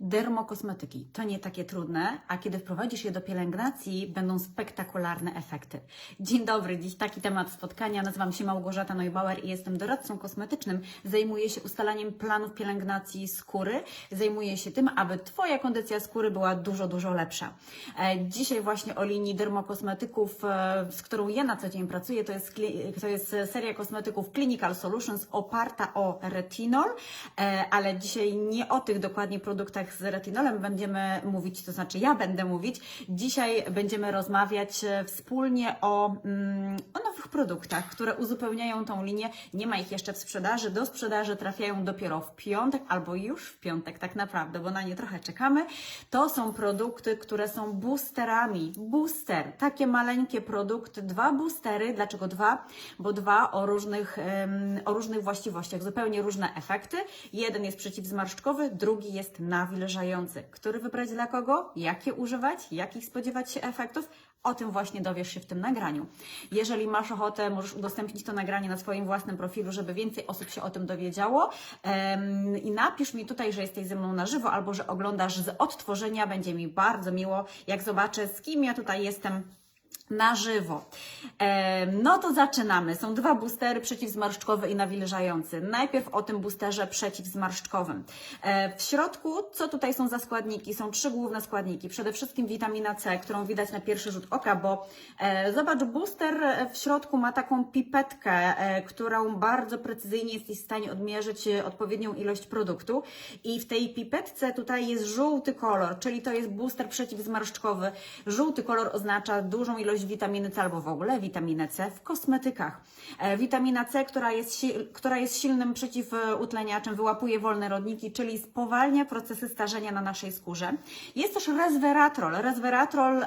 Dermokosmetyki to nie takie trudne, a kiedy wprowadzisz je do pielęgnacji, będą spektakularne efekty. Dzień dobry, dziś taki temat spotkania. Nazywam się Małgorzata Neubauer i jestem doradcą kosmetycznym. Zajmuję się ustalaniem planów pielęgnacji skóry. Zajmuję się tym, aby Twoja kondycja skóry była dużo, dużo lepsza. E, Dzisiaj właśnie o linii dermokosmetyków, e, z którą ja na co dzień pracuję, to jest, to jest seria kosmetyków Clinical Solutions oparta o retinol, e, ale dzisiaj nie o tych dokładnie produktach z retinolem będziemy mówić, to znaczy ja będę mówić. Dzisiaj będziemy rozmawiać e, wspólnie o, mm, o nowych produktach, które uzupełniają tą linię. Nie ma ich jeszcze w sprzedaży. Do sprzedaży trafiają dopiero w piątek albo już w piątek tak naprawdę, bo na nie trochę czekamy. To są produkty, które są boosterami. Booster, takie maleńkie produkty, dwa boostery. Dlaczego dwa? Bo dwa o różnych, o różnych właściwościach, zupełnie różne efekty. Jeden jest przeciwzmarszczkowy, drugi jest nawilżający. Który wybrać dla kogo? Jakie używać? Jakich spodziewać się efektów? O tym właśnie dowiesz się w tym nagraniu. Jeżeli masz ochotę, możesz udostępnić to nagranie na swoim własnym profilu, żeby więcej osób się o tym dowiedziało. I napisz mi tutaj, że jesteś ze mną na żywo albo że oglądasz z odtworzenia. Będzie mi bardzo miło, jak zobaczę, z kim ja tutaj jestem na żywo. No to zaczynamy. Są dwa boostery przeciwzmarszczkowy i nawilżający. Najpierw o tym boosterze przeciwzmarszczkowym. E, w środku, co tutaj są za składniki? Są trzy główne składniki. Przede wszystkim witamina C, którą widać na pierwszy rzut oka, bo e, zobacz, booster w środku ma taką pipetkę, e, którą bardzo precyzyjnie jesteś w stanie odmierzyć odpowiednią ilość produktu. I w tej pipetce tutaj jest żółty kolor, czyli to jest booster przeciwzmarszczkowy. Żółty kolor oznacza dużą ilość witaminy C albo w ogóle witaminę C w kosmetykach. E, witamina C, która jest, która jest silnym przeciwutleniaczem, wyłapuje wolne rodniki, czyli spowalnia procesy starzenia na naszej skórze. Jest też resveratrol. Resveratrol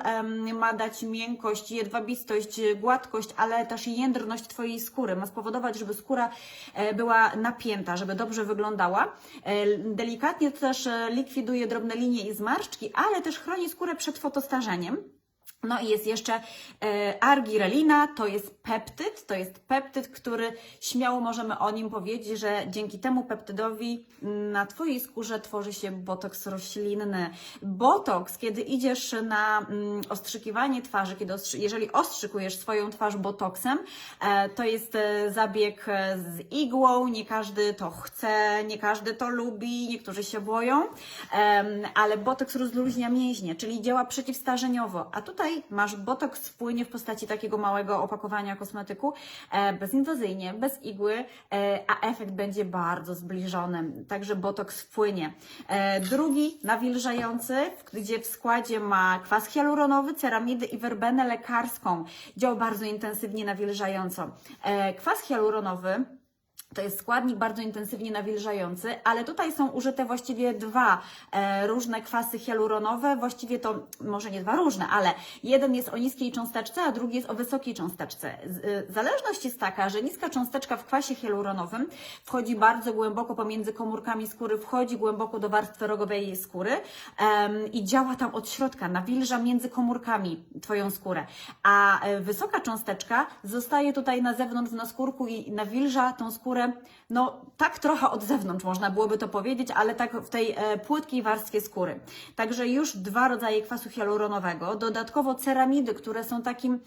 ma dać miękkość, jedwabistość, gładkość, ale też jędrność Twojej skóry. Ma spowodować, żeby skóra e, była napięta, żeby dobrze wyglądała. E, Delikatnie też likwiduje drobne linie i zmarszczki, ale też chroni skórę przed fotostarzeniem. No i jest jeszcze e, argirelina, to jest peptyd, to jest peptyd, który śmiało możemy o nim powiedzieć, że dzięki temu peptydowi na Twojej skórze tworzy się botoks roślinny. Botoks, kiedy idziesz na mm, ostrzykiwanie twarzy, kiedy ostrzy, jeżeli ostrzykujesz swoją twarz botoksem, e, to jest e, zabieg z igłą, nie każdy to chce, nie każdy to lubi, niektórzy się boją, ale botoks rozluźnia mięśnie, czyli działa przeciwstarzeniowo, a tutaj masz botoks wpłynie w postaci takiego małego opakowania kosmetyku, e, bezinwazyjnie, bez igły, e, a efekt będzie bardzo zbliżony, także botoks wpłynie. E, drugi, nawilżający, gdzie w składzie ma kwas hialuronowy, ceramidy i werbenę lekarską, działa bardzo intensywnie nawilżająco. Kwas hialuronowy to jest składnik bardzo intensywnie nawilżający, ale tutaj są użyte właściwie dwa e, różne kwasy hialuronowe. Właściwie to może nie dwa różne, ale jeden jest o niskiej cząsteczce, a drugi jest o wysokiej cząsteczce. E, zależność jest taka, że niska cząsteczka w kwasie hialuronowym wchodzi bardzo głęboko pomiędzy komórkami skóry, wchodzi głęboko do warstwy rogowej skóry i działa tam od środka, nawilża między komórkami Twoją skórę. A e, wysoka cząsteczka zostaje tutaj na zewnątrz w naskórku i nawilża tą skórę, no tak trochę od zewnątrz można byłoby to powiedzieć, ale tak w tej e, płytkiej warstwie skóry. Także już dwa rodzaje kwasu hialuronowego, dodatkowo ceramidy, które są takim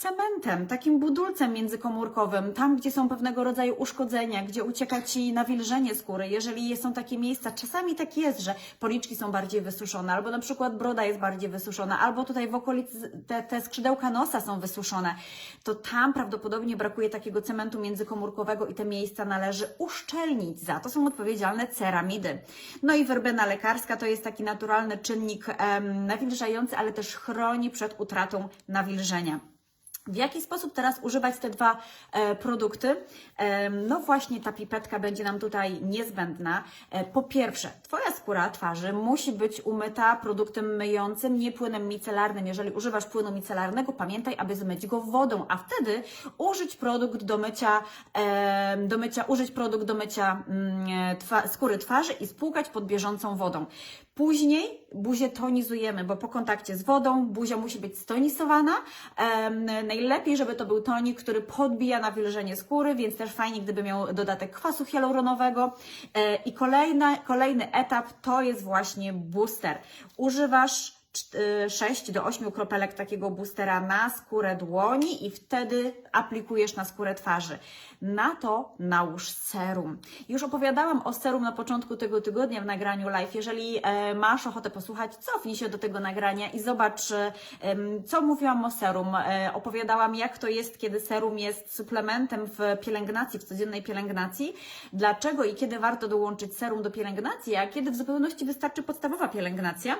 cementem, takim budulcem międzykomórkowym, tam gdzie są pewnego rodzaju uszkodzenia, gdzie ucieka Ci nawilżenie skóry, jeżeli są takie miejsca, czasami tak jest, że policzki są bardziej wysuszone, albo na przykład broda jest bardziej wysuszona, albo tutaj w okolicy te, te skrzydełka nosa są wysuszone, to tam prawdopodobnie brakuje takiego cementu międzykomórkowego i te miejsca należy uszczelnić. Za to są odpowiedzialne ceramidy. No i werbena lekarska to jest taki naturalny czynnik em, nawilżający, ale też chroni przed utratą nawilżenia. W jaki sposób teraz używać te dwa e, produkty? E, no właśnie ta pipetka będzie nam tutaj niezbędna. E, po pierwsze, Twoja skóra twarzy musi być umyta produktem myjącym, nie płynem micelarnym. Jeżeli używasz płynu micelarnego, pamiętaj, aby zmyć go wodą, a wtedy użyć produkt do mycia, e, do mycia użyć produkt do mycia mm, twa, skóry twarzy i spłukać pod bieżącą wodą. Później buzię tonizujemy, bo po kontakcie z wodą buzia musi być stonizowana. Em, najlepiej, żeby to był tonik, który podbija nawilżenie skóry, więc też fajnie, gdyby miał dodatek kwasu hialuronowego. E, I kolejny etap to jest właśnie booster. Używasz 6 do 8 kropelek takiego boostera na skórę dłoni i wtedy aplikujesz na skórę twarzy. Na to nałóż serum. Już opowiadałam o serum na początku tego tygodnia w nagraniu live. Jeżeli e, masz ochotę posłuchać, cofnij się do tego nagrania i zobacz, e, co mówiłam o serum. E, opowiadałam, jak to jest, kiedy serum jest suplementem w pielęgnacji, w codziennej pielęgnacji. Dlaczego i kiedy warto dołączyć serum do pielęgnacji, a kiedy w zupełności wystarczy podstawowa pielęgnacja.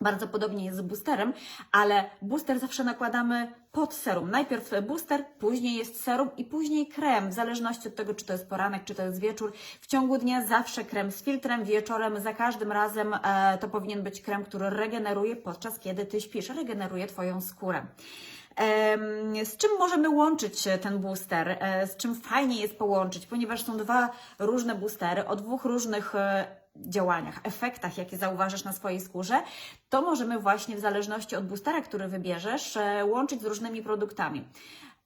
Bardzo podobnie jest z boosterem, ale booster zawsze nakładamy pod serum. Najpierw booster, później jest serum i później krem, w zależności od tego, czy to jest poranek, czy to jest wieczór. W ciągu dnia zawsze krem z filtrem, wieczorem za każdym razem e, to powinien być krem, który regeneruje podczas kiedy Ty śpisz, regeneruje Twoją skórę. Z czym możemy łączyć ten booster? E, Z czym fajnie jest połączyć? Ponieważ są dwa różne boostery o dwóch różnych e, działaniach, efektach, jakie zauważysz na swojej skórze, to możemy właśnie w zależności od boostera, który wybierzesz, e, łączyć z różnymi produktami.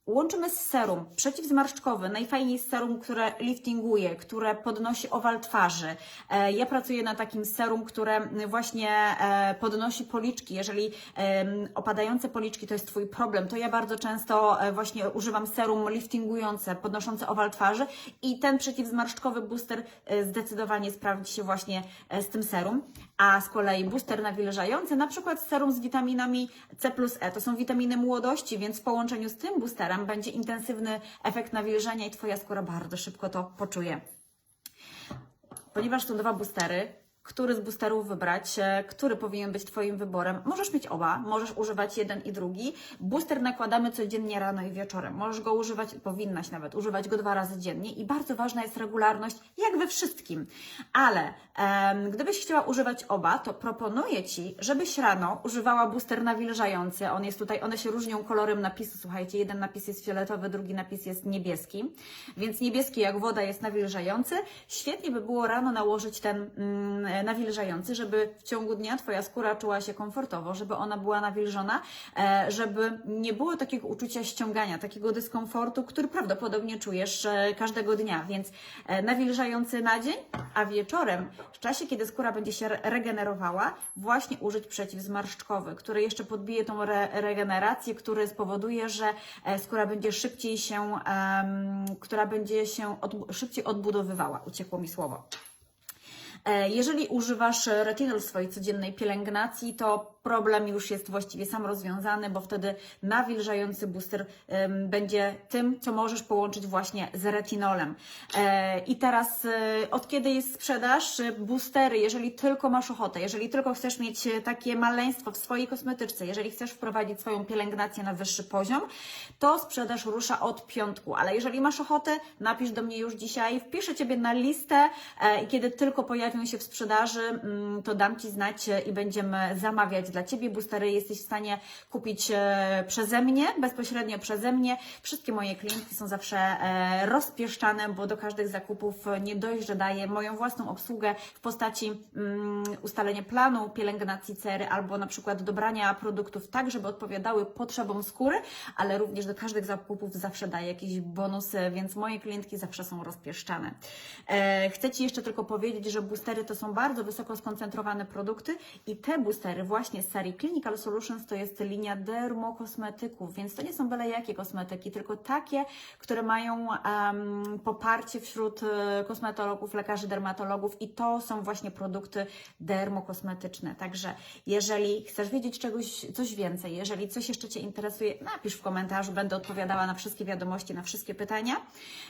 Łączymy z serum przeciwzmarszczkowy. Najfajniej jest serum, które liftinguje, które podnosi owal twarzy. E, Ja pracuję na takim serum, które właśnie e, podnosi policzki. Jeżeli opadające policzki to jest Twój problem, to ja bardzo często e, właśnie używam serum liftingujące, podnoszące owal twarzy i ten przeciwzmarszczkowy booster zdecydowanie sprawdzi się właśnie z tym serum. A z kolei booster nawilżający, na przykład serum z witaminami C plus E, to są witaminy młodości, więc w połączeniu z tym boosterem będzie intensywny efekt nawilżenia i Twoja skóra bardzo szybko to poczuje. Ponieważ są dwa boostery, który z boosterów wybrać, e, który powinien być Twoim wyborem. Możesz mieć oba, możesz używać jeden i drugi. Booster nakładamy codziennie rano i wieczorem. Możesz go używać, powinnaś nawet używać go dwa razy dziennie i bardzo ważna jest regularność, jak we wszystkim. Ale gdybyś chciała używać oba, to proponuję Ci, żebyś rano używała booster nawilżający. On jest tutaj, one się różnią kolorem napisu. Słuchajcie, jeden napis jest fioletowy, drugi napis jest niebieski. Więc niebieski jak woda jest nawilżający. Świetnie by było rano nałożyć ten mm, nawilżający, żeby w ciągu dnia Twoja skóra czuła się komfortowo, żeby ona była nawilżona, e, żeby nie było takiego uczucia ściągania, takiego dyskomfortu, który prawdopodobnie czujesz e, każdego dnia. Więc e, nawilżający na dzień, a wieczorem, w czasie, kiedy skóra będzie się re- regenerowała, właśnie użyć przeciwzmarszczkowy, który jeszcze podbije tą re regenerację, który spowoduje, że e, skóra będzie szybciej się, em, która będzie się odbu- szybciej odbudowywała. Uciekło mi słowo. E, Jeżeli używasz retinol w swojej codziennej pielęgnacji, to problem już jest właściwie sam rozwiązany, bo wtedy nawilżający booster będzie tym, co możesz połączyć właśnie z retinolem. E, I teraz, e, od kiedy jest sprzedaż? E, Boostery, jeżeli tylko masz ochotę, jeżeli tylko chcesz mieć takie maleństwo w swojej kosmetyczce, jeżeli chcesz wprowadzić swoją pielęgnację na wyższy poziom, to sprzedaż rusza od piątku. Ale jeżeli masz ochotę, napisz do mnie już dzisiaj, wpiszę Ciebie na listę i kiedy tylko pojawią się w sprzedaży, mm, to dam Ci znać i będziemy zamawiać dla Ciebie. Boostery jesteś w stanie kupić e, przeze mnie, bezpośrednio przeze mnie. Wszystkie moje klientki są zawsze e, rozpieszczane, bo do każdych zakupów nie dość, że daję moją własną obsługę w postaci mm, ustalenia planu pielęgnacji cery albo na przykład dobrania produktów tak, żeby odpowiadały potrzebom skóry, ale również do każdych zakupów zawsze daję jakieś bonusy, więc moje klientki zawsze są rozpieszczane. E, chcę Ci jeszcze tylko powiedzieć, że boostery to są bardzo wysoko skoncentrowane produkty i te boostery właśnie serii Clinical Solutions to jest linia dermokosmetyków, więc to nie są byle jakie kosmetyki, tylko takie, które mają em, poparcie wśród e, kosmetologów, lekarzy, dermatologów i to są właśnie produkty dermokosmetyczne. Także jeżeli chcesz wiedzieć czegoś, coś więcej, jeżeli coś jeszcze Cię interesuje, napisz w komentarzu, będę odpowiadała na wszystkie wiadomości, na wszystkie pytania.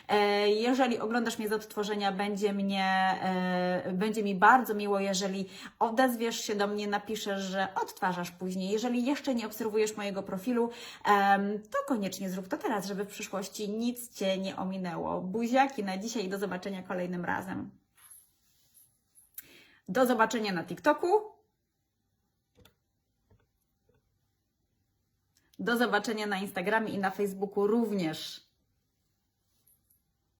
E, Jeżeli oglądasz mnie z odtworzenia, będzie, mnie, e, będzie mi bardzo miło, jeżeli odezwiesz się do mnie, napiszesz, że odtwarzasz później. Jeżeli jeszcze nie obserwujesz mojego profilu, to koniecznie zrób to teraz, żeby w przyszłości nic Cię nie ominęło. Buziaki na dzisiaj i do zobaczenia kolejnym razem. Do zobaczenia na TikToku. Do zobaczenia na Instagramie i na Facebooku również.